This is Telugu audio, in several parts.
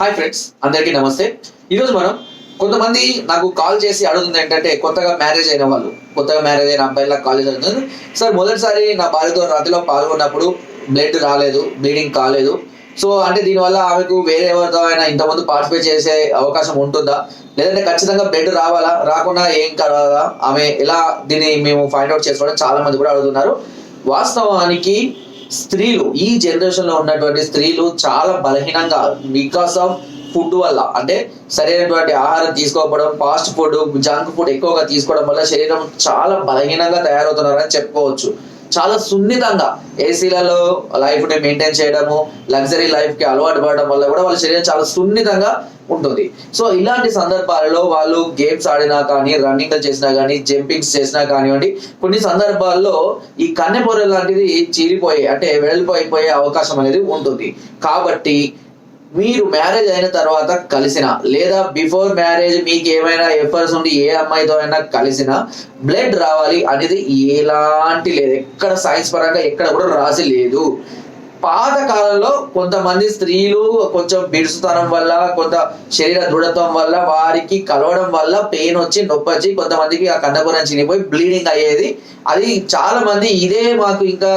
హాయ్ ఫ్రెండ్స్ అందరికీ నమస్తే. ఈరోజు మనం కొంతమంది నాకు కాల్ చేసి అడుగుతుంది ఏంటంటే కొత్తగా మ్యారేజ్ అయిన వాళ్ళు కొత్తగా మ్యారేజ్ అయిన అబ్బాయిలకు కాల్ చేసి అడుగుతుంది సార్ మొదటిసారి నా భార్యతో రాత్రిలో పాల్గొన్నప్పుడు బ్లడ్ రాలేదు బ్లీడింగ్ కాలేదు. సో అంటే దీనివల్ల ఆమెకు వేరే ఎవరితో అయినా ఇంతకుముందు పార్టిసిపేట్ చేసే అవకాశం ఉంటుందా? లేదంటే ఖచ్చితంగా బ్లడ్ రావాలా? రాకుండా ఏం కావాలా? ఆమె ఎలా దీన్ని మేము ఫైండ్ అవుట్ చేసుకోవడం చాలా మంది కూడా అడుగుతున్నారు. వాస్తవానికి స్త్రీలు ఈ జనరేషన్లో ఉన్నటువంటి స్త్రీలు చాలా బలహీనంగా బికాస్ ఆఫ్ ఫుడ్ వల్ల అంటే సరైనటువంటి ఆహారం తీసుకోకపోవడం ఫాస్ట్ ఫుడ్ జంక్ ఫుడ్ ఎక్కువగా తీసుకోవడం వల్ల శరీరం చాలా బలహీనంగా తయారవుతున్నారని చెప్పుకోవచ్చు. చాలా సున్నితంగా ఏసీలలో లైఫ్ని మెయింటైన్ చేయడము లగ్జరీ లైఫ్కి అలవాటు పడడం వల్ల కూడా వాళ్ళ శరీరం చాలా సున్నితంగా ఉంటుంది. సో ఇలాంటి సందర్భాలలో వాళ్ళు గేమ్స్ ఆడినా కానీ రన్నింగ్లు చేసినా కానీ జంపింగ్స్ చేసినా కానివ్వండి కొన్ని సందర్భాల్లో ఈ కన్నెపొర లాంటిది చీరిపోయే అంటే వెళ్ళిపోయిపోయే అవకాశం అనేది ఉంటుంది. కాబట్టి మీరు మ్యారేజ్ అయిన తర్వాత కలిసిన లేదా బిఫోర్ మ్యారేజ్ మీకు ఏమైనా ఎఫర్స్ ఉండి ఏ అమ్మాయితో అయినా కలిసిన బ్లడ్ రావాలి అనేది ఎలాంటి లేదు. ఎక్కడ సైన్స్ పరంగా ఎక్కడ కూడా రాసి లేదు. పాత కాలంలో కొంతమంది స్త్రీలు కొంచెం బిడుసుతనం వల్ల కొంత శరీర దృఢత్వం వల్ల వారికి కలవడం వల్ల పెయిన్ వచ్చి నొప్పి వచ్చి కొంతమందికి ఆ కన్నపురం చినిపోయి బ్లీడింగ్ అయ్యేది. అది చాలా మంది ఇదే మాకు ఇంకా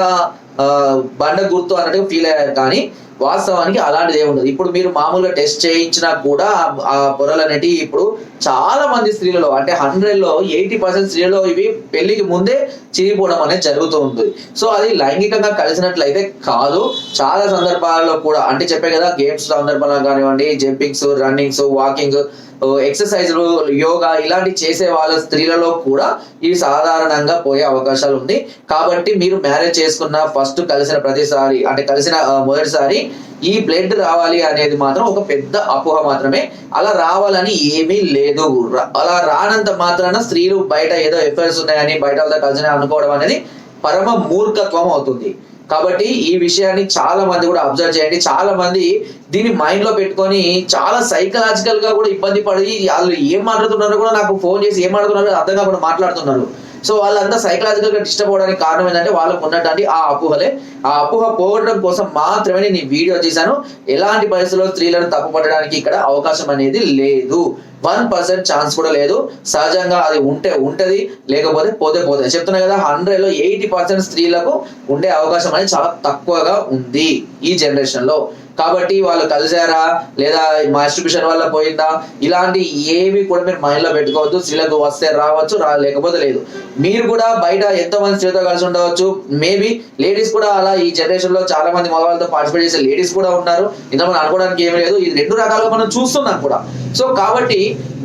బండ గుర్తు అన్నట్టుగా ఫీల్ అయ్యారు. కానీ వాస్తవానికి అలాంటిది ఏమి ఉండదు. ఇప్పుడు మీరు మామూలుగా టెస్ట్ చేయించినా కూడా ఆ పొరలు అనేటివి ఇప్పుడు చాలా మంది స్త్రీలలో అంటే హండ్రెడ్లో ఎయిటీ పర్సెంట్ స్త్రీలలో ఇవి పెళ్ళికి ముందే చిరిపోవడం అనేది జరుగుతూ ఉంది. సో అది లైంగికంగా కలిసినట్లయితే కాదు. చాలా సందర్భాలలో కూడా అంటే చెప్పే కదా గేమ్స్ సందర్భంలో కానివ్వండి జంపింగ్స్ రన్నింగ్స్ వాకింగ్ ఎక్సర్సైజ్లు యోగా ఇలాంటి చేసే వాళ్ళ స్త్రీలలో కూడా ఇవి సాధారణంగా పోయే అవకాశాలు ఉంది. కాబట్టి మీరు మ్యారేజ్ చేసుకున్న ఫస్ట్ కలిసిన ప్రతిసారి అంటే కలిసిన మొదటిసారి ఈ బ్లడ్ రావాలి అనేది మాత్రం ఒక పెద్ద అపోహ మాత్రమే. అలా రావాలని ఏమీ లేదు. అలా రానంత మాత్రాన స్త్రీలు బయట ఏదో ఎఫైర్స్ ఉన్నాయని బయట వాళ్ళతో కలిసిన అనుకోవడం అనేది పరమ మూర్ఖత్వం అవుతుంది. కాబట్టి ఈ విషయాన్ని చాలా మంది కూడా అబ్జర్వ్ చేయండి. చాలా మంది దీన్ని మైండ్లో పెట్టుకొని చాలా సైకలాజికల్గా కూడా ఇబ్బంది పడి వాళ్ళు ఏం మాట్లాడుతున్నారో కూడా నాకు ఫోన్ చేసి ఏం మాట్లాడుతున్నారో అర్థం కాకుండా మాట్లాడుతున్నారు. సో వాళ్ళంతా సైకలాజికల్గా డిస్టర్బ్ అవడానికి కారణం ఏంటంటే వాళ్ళకు ఉన్నటువంటి ఆ అపోహలే ఆ అపోహ పోగొట్టడం కోసం మాత్రమే నేను వీడియో చేశాను. ఎలాంటి పరిస్థితుల్లో స్త్రీలను తప్పు పట్టడానికి ఇక్కడ అవకాశం అనేది లేదు. వన్ పర్సెంట్ ఛాన్స్ కూడా లేదు. సహజంగా అది ఉంటే ఉంటది లేకపోతే పోతే పోతే. చెప్తున్నా కదా హండ్రెడ్లో ఎయిటీ పర్సెంట్ స్త్రీలకు ఉండే అవకాశం అనేది చాలా తక్కువగా ఉంది ఈ జనరేషన్లో. కాబట్టి వాళ్ళు కలిసారా లేదా మాస్ట్రిబ్యూషన్ వల్ల పోయిందా? ఇలాంటి ఏవి కూడా మీరు మైండ్లో పెట్టుకోవద్దు. స్త్రీలకు వస్తే రావచ్చు రా లేకపోతే లేదు. మీరు కూడా బయట ఎంతో మంది స్త్రీలతో కలిసి ఉండవచ్చు. మేబీ లేడీస్ కూడా అలా ఈ జనరేషన్లో చాలా మంది మగవాళ్ళతో పార్టిసిపేట్ చేసే లేడీస్ కూడా ఉన్నారు. ఇంతమంది అనుకోవడానికి ఏమీ లేదు. ఇది రెండు రకాలుగా మనం చూస్తున్నాం కూడా. సో కాబట్టి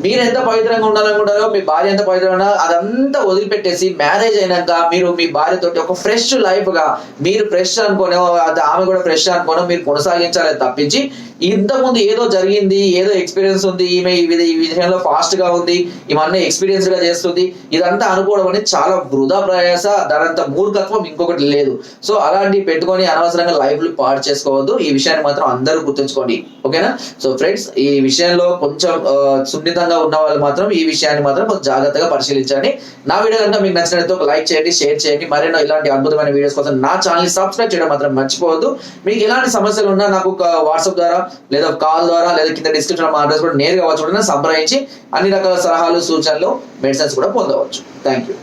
మీరు ఎంత పవిత్రంగా ఉండాలనుకుంటారో మీ భార్య ఎంత పవిత్రంగా ఉండాలో అదంతా వదిలిపెట్టేసి మ్యారేజ్ అయినాక మీరు మీ భార్యతోటి ఒక ఫ్రెష్ లైఫ్గా మీరు ఫ్రెష్ అనుకోనో అది ఆమె కూడా ఫ్రెష్ అనుకోనో మీరు కొనసాగించాలని తప్పించి ఇంతకుముందు ఏదో జరిగింది ఏదో ఎక్స్పీరియన్స్ ఉంది ఈమె ఈ విషయంలో ఫాస్ట్గా ఉంది ఇవన్నీ ఎక్స్పీరియన్స్గా చేస్తుంది ఇదంతా అనుకోవడం అనేది చాలా వృధా ప్రయాస దానంత మూర్ఖత్వం ఇంకొకటి లేదు. సో అలాంటి పెట్టుకొని అనవసరంగా లైఫ్ పాడు చేసుకోవద్దు ఈ విషయాన్ని మాత్రం అందరూ గుర్తుంచుకోండి. ఓకేనా? సో ఫ్రెండ్స్ ఈ విషయంలో కొంచెం సున్నితంగా సున్నితంగా ఉన్న వాళ్ళు మాత్రం ఈ విషయాన్ని మాత్రం కొంచెం జాగ్రత్తగా పరిశీలించండి. నా వీడియో కనుక మీకు నచ్చినట్లయితే ఒక లైక్ చేయండి షేర్ చేయండి. మరెన్నో ఇలాంటి అద్భుతమైన వీడియోస్ కోసం నా ఛానల్ని సబ్స్క్రైబ్ చేయడం మాత్రం మర్చిపోవద్దు. మీకు ఎలాంటి సమస్యలు ఉన్నా నాకు ఒక వాట్సాప్ ద్వారా లేదా కాల్ ద్వారా లేదా కింద డిస్క్రిప్షన్ మా అడ్రస్ కూడా నేరుగా వచ్చి సంప్రదించి అన్ని రకాల సలహాలు సూచనలు మెడిసిన్స్ కూడా పొందవచ్చు. Thank you